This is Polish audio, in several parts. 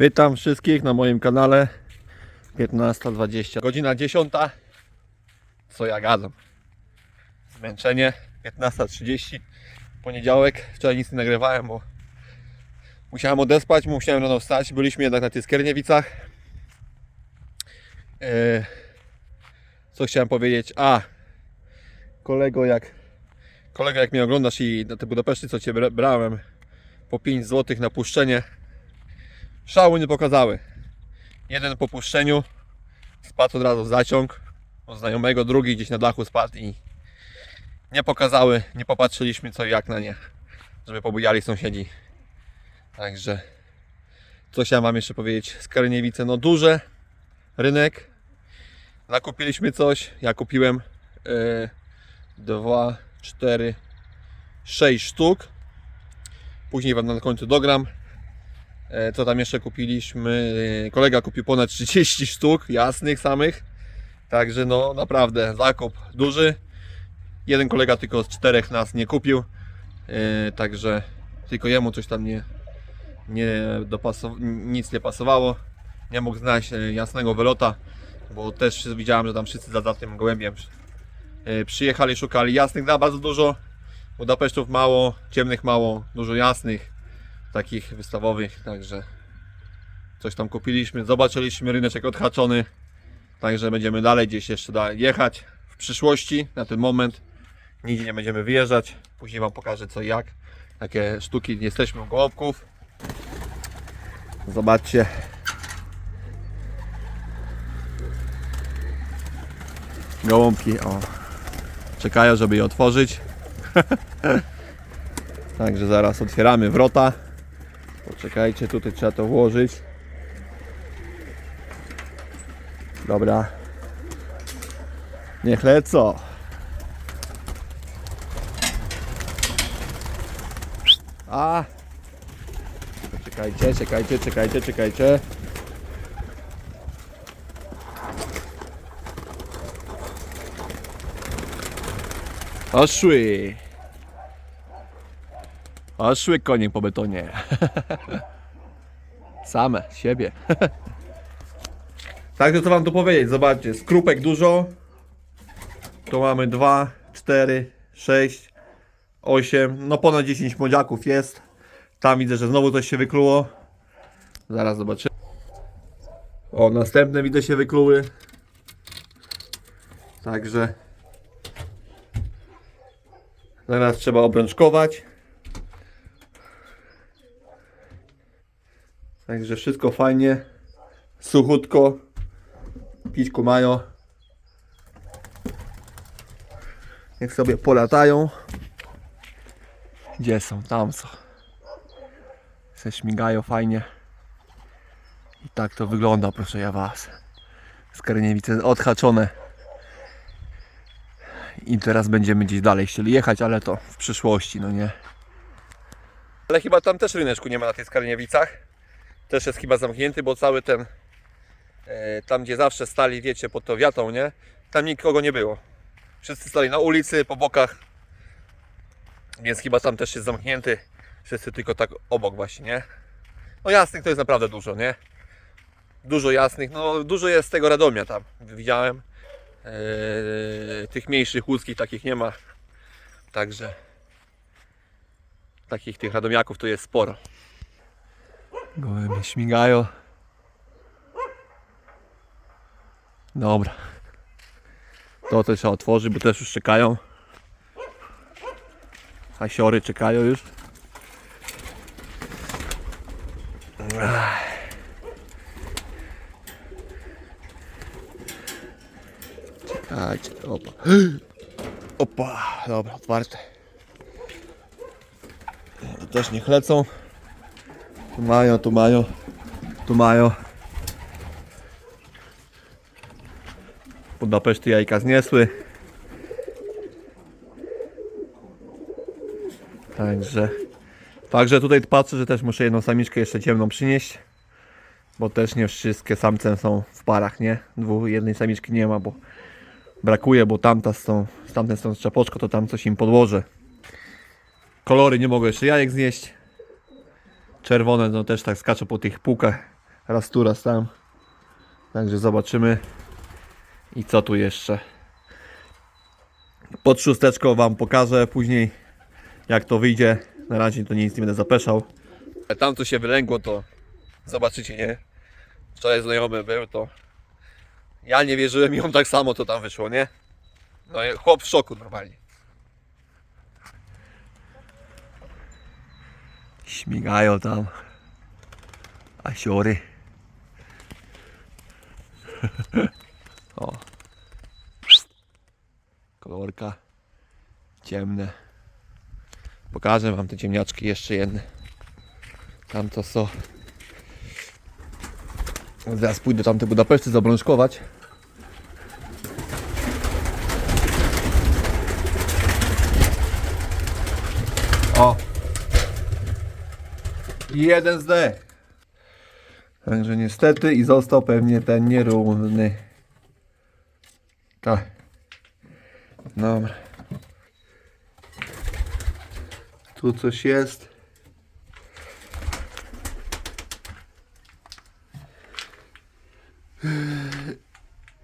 Witam wszystkich na moim kanale. 15.20 Godzina 10 Co ja gadam? Zmęczenie. 15.30 Poniedziałek. Wczoraj nic nie nagrywałem, bo Musiałem odespać, musiałem rano wstać. Byliśmy jednak na tych Skierniewicach. Eee, Co chciałem powiedzieć? A Kolego jak Kolego jak mnie oglądasz i na te Budapeszty co Cię bra- brałem Po 5 zł na puszczenie Szału nie pokazały. Jeden po puszczeniu spadł od razu w zaciąg. Od znajomego, drugi gdzieś na dachu spadł i nie pokazały, nie popatrzyliśmy co i jak na nie, żeby pobujali sąsiedzi. Także co chciałem Wam jeszcze powiedzieć, Skarniewice, no duże, rynek, nakupiliśmy coś, ja kupiłem yy, dwa, cztery, sześć sztuk, później Wam na końcu dogram, Co tam jeszcze kupiliśmy? E, Kolega kupił ponad 30 sztuk jasnych samych. Także no naprawdę zakup duży. Jeden kolega tylko z czterech nas nie kupił. E, Także tylko jemu coś tam nie, nie dopasow- nic nie pasowało. Nie mógł znaleźć e, jasnego wylota, bo też widziałem, że tam wszyscy za, za tym gołębiem e, przyjechali, szukali jasnych na bardzo dużo. Budapesztów mało, ciemnych mało, dużo jasnych takich wystawowych, także coś tam kupiliśmy, zobaczyliśmy ryneczek odhaczony, także będziemy dalej gdzieś jeszcze jechać w przyszłości, na ten moment. Nigdzie nie będziemy wyjeżdżać, później Wam pokażę co i jak, jakie sztuki jesteśmy u gołąbków zobaczcie. Gołąbki, o. Czekają żeby je otworzyć. Także zaraz otwieramy wrota. Poczekajcie, tutaj trzeba to włożyć. Dobra. Niech lecą. A. Czekajcie, czekajcie, czekajcie, czekajcie. Poszły. A szły konie po betonie. Same, siebie. Także co wam tu powiedzieć, zobaczcie, skrupek dużo. Tu mamy 2, 4, 6, 8, no ponad 10 młodziaków jest. Tam widzę, że znowu coś się wykluło. Zaraz zobaczymy. O, następne widzę się wykluły. Także zaraz trzeba obrączkować. Także wszystko fajnie, suchutko, pićku mają. Niech sobie polatają. Gdzie są? Tam są. Se śmigają fajnie. I tak to wygląda, proszę ja was. Skarniewice odhaczone. I teraz będziemy gdzieś dalej chcieli jechać, ale to w przyszłości, no nie. Ale chyba tam też ryneczku nie ma na tych Skarniewicach też jest chyba zamknięty, bo cały ten e, tam gdzie zawsze stali, wiecie, pod tą wiatą, nie? Tam nikogo nie było. Wszyscy stali na ulicy, po bokach. Więc chyba tam też jest zamknięty. Wszyscy tylko tak obok właśnie, nie? No jasnych to jest naprawdę dużo, nie? Dużo jasnych, no dużo jest tego Radomia tam. Widziałem. E, tych mniejszych łódzkich takich nie ma. Także takich tych radomiaków to jest sporo. Gołębie śmigają. Dobra. To też trzeba otworzyć, bo też już czekają. Hasiory czekają już. Czekajcie, opa. Opa, dobra, otwarte. Też niech lecą. Tu mają, tu mają, tu mają. Budapeszty jajka zniesły. Także, także tutaj patrzę, że też muszę jedną samiczkę jeszcze ciemną przynieść. Bo też nie wszystkie samce są w parach, nie? Dwóch, jednej samiczki nie ma, bo brakuje, bo tamta z tą, z tamten z tą to tam coś im podłożę. Kolory nie mogę jeszcze jajek znieść. Czerwone no też tak skaczą po tych półkach raz tu, raz tam. Także zobaczymy. I co tu jeszcze? Pod szósteczką Wam pokażę później, jak to wyjdzie. Na razie to nic nie będę zapeszał. Tam co się wylęgło, to zobaczycie, nie? Wczoraj znajomy był, to ja nie wierzyłem i on tak samo to tam wyszło, nie? No chłop w szoku normalnie. Śmigają tam. Asiory. o. Kolorka. Ciemne. Pokażę wam te ciemniaczki jeszcze jedne. Tam to są. Zaraz pójdę tam te Budapeszty zabrączkować. O! I jeden zdech. Także niestety i został pewnie ten nierówny. Tak. Dobra. Tu coś jest.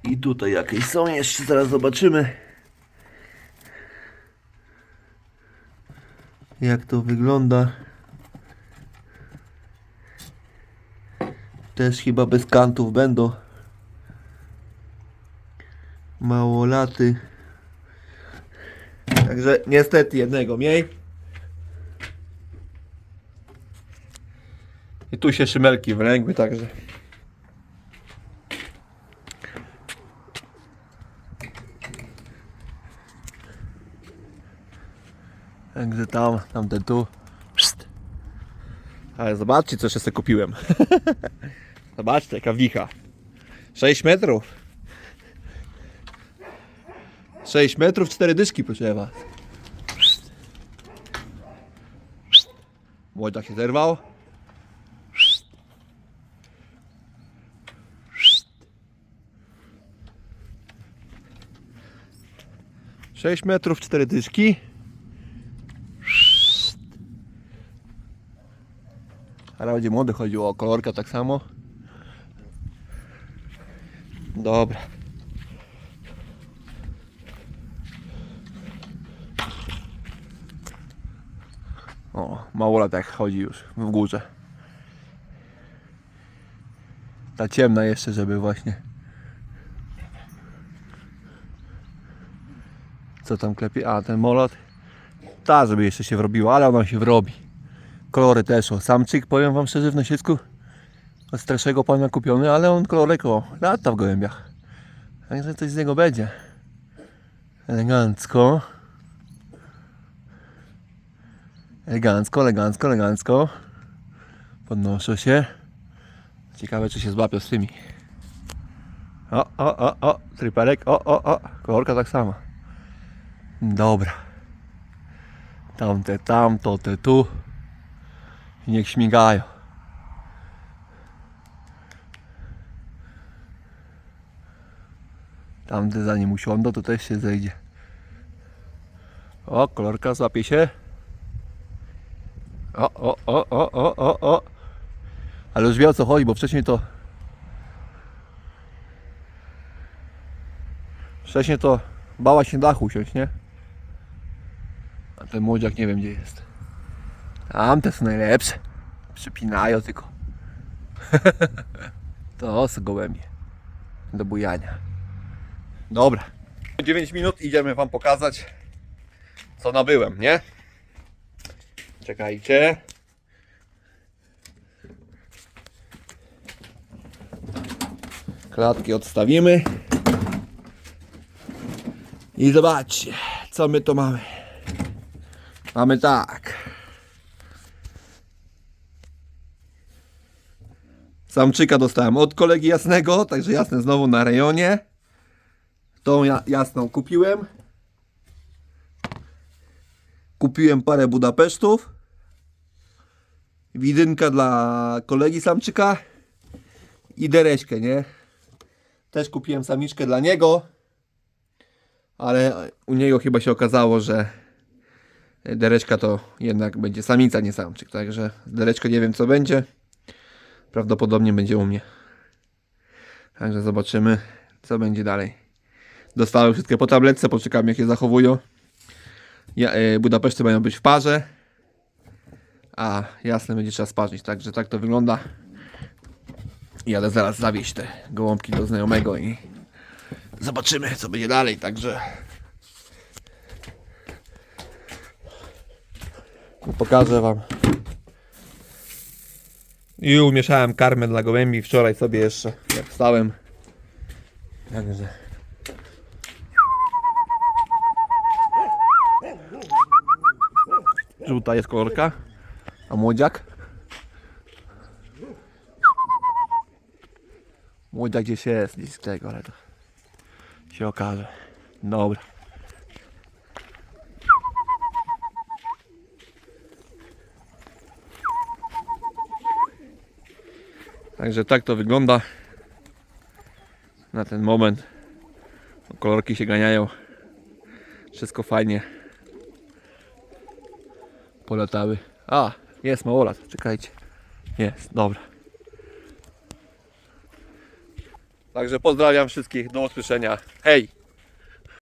I tutaj jakieś są jeszcze, zaraz zobaczymy. Jak to wygląda. Też chyba bez kantów będą. Małolaty. Także niestety jednego mniej. I tu się szymelki wylęgły, także. Także tam, tamte tu. Psst. Ale zobaczcie, co jeszcze sobie kupiłem. zobaczcie, jaka wicha. 6 metrów. 6 metrów, 4 dyszki, proszę was. Psst. Psst. Młodziak się zerwał. 6 metrów, 4 dyszki. Ale będzie młody chodziło o kolorka tak samo. Dobra. O, małolatek chodzi już w górze. Ta ciemna jeszcze, żeby właśnie. Co tam klepie? A, ten molot. Ta, żeby jeszcze się wrobiła, ale ona się wrobi. Kolory też, o. Samczyk, powiem wam szczerze, w Nosiecku od starszego pana kupiony, ale on kolorek, o, lata w gołębiach. Także coś z niego będzie. Elegancko. Elegancko, elegancko, elegancko. Podnoszę się. Ciekawe, czy się złapią z tymi. O, o, o, o, trypelek, o, o, o, kolorka tak sama. Dobra. Tamte, tamto, te tu. Niech śmigają. Tamte zanim usiądą, to też się zejdzie. O, kolorka złapie się. O, o, o, o, o, o, o. Ale już wie o co chodzi, bo wcześniej to... Wcześniej to bała się dachu usiąść, nie? A ten młodziak nie wiem gdzie jest. Tamte są najlepsze. Przypinają tylko. to są gołębie. Do bujania. Dobra. 9 minut idziemy wam pokazać co nabyłem, nie? Czekajcie. Klatki odstawimy. I zobaczcie, co my tu mamy. Mamy tak. Samczyka dostałem od kolegi jasnego, także jasne znowu na rejonie. Tą ja, jasną kupiłem. Kupiłem parę Budapesztów. Widynka dla kolegi samczyka. I dereśkę, nie? Też kupiłem samiczkę dla niego. Ale u niego chyba się okazało, że dereczka to jednak będzie samica, nie samczyk. Także z dereczką nie wiem co będzie. prawdopodobnie będzie u mnie. Także zobaczymy, co będzie dalej. Dostałem wszystkie po tabletce, poczekam jak je zachowują. Ja, e, Budapeszty mają być w parze. A jasne będzie trzeba sparzyć, także tak to wygląda. Jadę zaraz zawieźć te gołąbki do znajomego i zobaczymy co będzie dalej, także pokażę wam. I umieszałem karmę dla gołębi wczoraj sobie jeszcze, jak wstałem. Także. Żółta jest kolorka, a młodziak? Młodziak gdzieś jest, gdzieś z tego, ale to się okaże. Dobra. Także tak to wygląda na ten moment. Kolorki się ganiają. Wszystko fajnie. Polatały. A, jest małolat, czekajcie. Jest, dobra. Także pozdrawiam wszystkich, do usłyszenia. Hej!